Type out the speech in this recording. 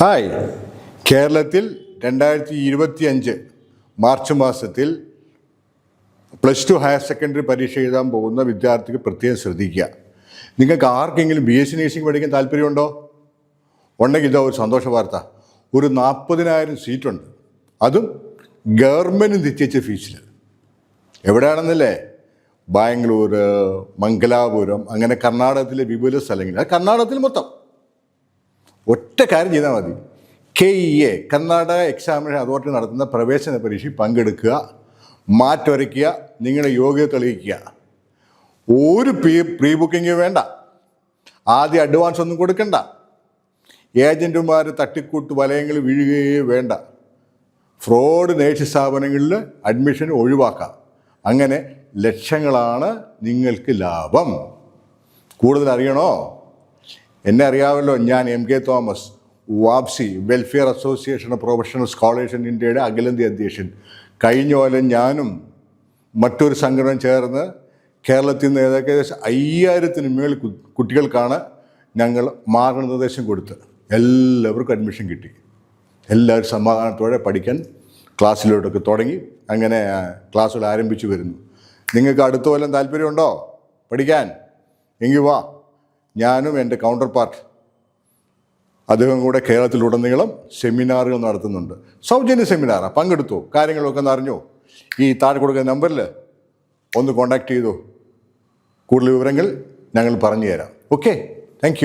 Hi. കേരളത്തിൽ രണ്ടായിരത്തി ഇരുപത്തി അഞ്ച് മാർച്ച് മാസത്തിൽ പ്ലസ് ടു ഹയർ സെക്കൻഡറി പരീക്ഷ എഴുതാൻ പോകുന്ന വിദ്യാർത്ഥികൾ പ്രത്യേകം ശ്രദ്ധിക്കുക. നിങ്ങൾക്ക് ആർക്കെങ്കിലും ബി എസ് സി നേഴ്സിംഗ് പഠിക്കാൻ താല്പര്യമുണ്ടോ? ഉണ്ടെങ്കിൽ ഇതാ ഒരു സന്തോഷ വാർത്ത. ഒരു നാൽപ്പതിനായിരം സീറ്റുണ്ട്. അതും ഗവൺമെന്റ് നിശ്ചയിച്ച ഫീസിൽ എവിടെയാണെന്നല്ലേ? ബാംഗ്ലൂർ മംഗലാപുരം അങ്ങനെ കർണാടകത്തിലെ വിപുല സ്ഥലങ്ങൾ കർണാടകത്തിൽ മൊത്തം. ഒറ്റ കാര്യം ചെയ്താൽ മതി. K E A Karnataka examination authority നടത്തുന്ന പ്രവേശന പരീക്ഷയിൽ പങ്കെടുക്കുക മാറ്റൊരയ്ക്കുക നിങ്ങളുടെ യോഗ്യത തെളിയിക്കുക. ഒരു പ്രീ പ്രീ ബുക്കിംഗ് വേണ്ട. ആദ്യം അഡ്വാൻസ് ഒന്നും കൊടുക്കണ്ട. ഏജന്റുമാർ തട്ടിക്കൂട്ട് വലയങ്ങൾ വീഴുകയേ വേണ്ട. ഫ്രോഡ് നേഴ്സ് സ്ഥാപനങ്ങളിൽ അഡ്മിഷൻ ഒഴിവാക്കാം. അങ്ങനെ ലക്ഷങ്ങളാണ് നിങ്ങൾക്ക് ലാഭം. കൂടുതൽ അറിയണോ? എന്നെ അറിയാമല്ലോ ഞാൻ M K Thomas വാപ്സി welfare association of professional scholars in ഇന്ത്യയുടെ അഖിലേന്ത്യാ അധ്യക്ഷൻ. കഴിഞ്ഞ കൊല്ലം ഞാനും മറ്റൊരു സംഘടന ചേർന്ന് കേരളത്തിൽ നിന്ന് ഏകദേശം അയ്യായിരത്തിന് കു- കുട്ടികൾക്കാണ് ഞങ്ങൾ മാർഗനിർദ്ദേശം കൊടുത്ത്. എല്ലാവർക്കും അഡ്മിഷൻ കിട്ടി. എല്ലാവരും സമാധാനത്തോടെ പഠിക്കാൻ ക്ലാസ്സിലോട്ടൊക്കെ തുടങ്ങി. അങ്ങനെ ക്ലാസ്സുകൾ ആരംഭിച്ചു വരുന്നു. നിങ്ങൾക്ക് അടുത്ത കൊല്ലം താല്പര്യമുണ്ടോ? പഠിക്കാൻ? എങ്കിൽ വാ. ഞാനും എന്റെ കൗണ്ടർ പാർട്ട് അദ്ദേഹം കൂടെ കേരളത്തിലുടനീളം സെമിനാറുകൾ നടത്തുന്നുണ്ട്. സൗജന്യ സെമിനാറാ പങ്കെടുത്തു? കാര്യങ്ങളൊക്കെ ഒന്ന് അറിഞ്ഞു? ഈ താഴെ കൊടുക്കുന്ന നമ്പറിൽ ഒന്ന് കോൺടാക്റ്റ് ചെയ്തു? കൂടുതൽ വിവരങ്ങൾ ഞങ്ങൾ പറഞ്ഞു തരാം. Okay thank